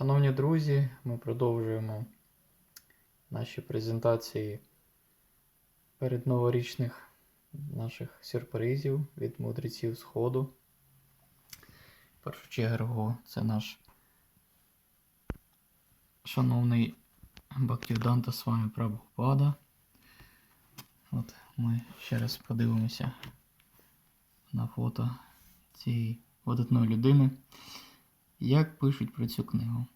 Шановні друзі, ми продовжуємо наші презентації передноворічних наших сюрпризів від мудреців Сходу. В першу чергу це наш шановний Бактівданта з вами Прабхупада. От ми ще раз подивимося на фото цієї видатної людини. Як пишуть про цю книгу?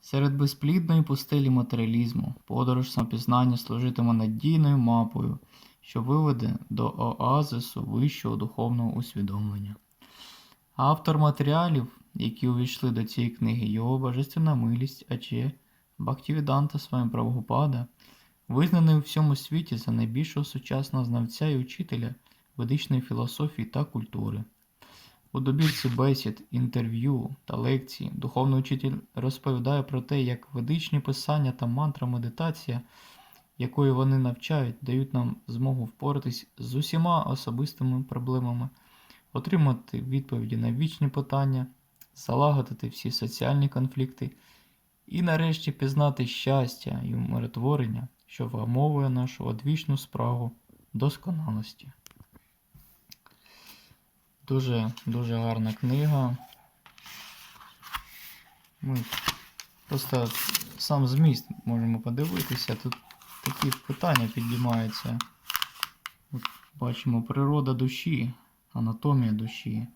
Серед безплідної пустелі матеріалізму подорож самопізнання служитиме надійною мапою, що виведе до оазису вищого духовного усвідомлення. Автор матеріалів, які увійшли до цієї книги, його божественна милість, Аче Бхактівіданта своїм Прабхупада, визнаний у всьому світі за найбільшого сучасного знавця і учителя ведичної філософії та культури. У добірці бесід, інтерв'ю та лекцій духовний учитель розповідає про те, як ведичні писання та мантра медитація, якої вони навчають, дають нам змогу впоратись з усіма особистими проблемами, отримати відповіді на вічні питання, залагодити всі соціальні конфлікти і нарешті пізнати щастя і умиротворення, що вгамовує нашу одвічну справу досконалості. Дуже дуже гарна книга. Ми просто сам зміст можемо подивитися. Тут такі питання підіймаються. От бачимо природа душі, анатомія душі,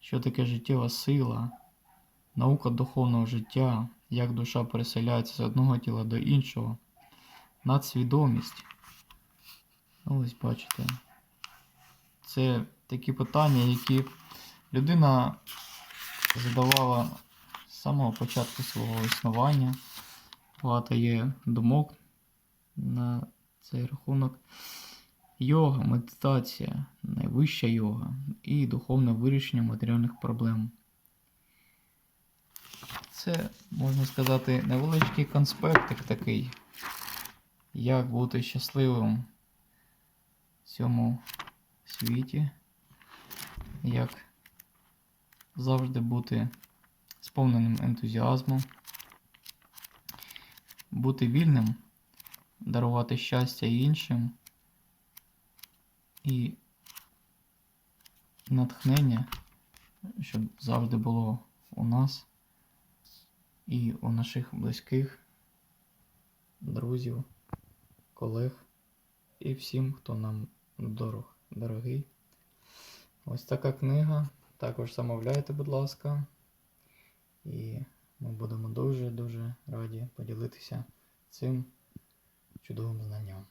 що таке життєва сила, наука духовного життя, як душа переселяється з одного тіла до іншого, надсвідомість. Ось бачите. Це такі питання, які людина задавала з самого початку свого існування. Багато є думок на цей рахунок. Йога, медитація, найвища йога і духовне вирішення матеріальних проблем. Це, можна сказати, невеличкий конспектик такий, як бути щасливим в цьому світі, як завжди бути сповненим ентузіазму, бути вільним, дарувати щастя іншим і натхнення, щоб завжди було у нас і у наших близьких, друзів, колег і всім, хто нам дорог, дорогий. Ось така книга. Також замовляйте, будь ласка. І ми будемо дуже-дуже раді поділитися цим чудовим знанням.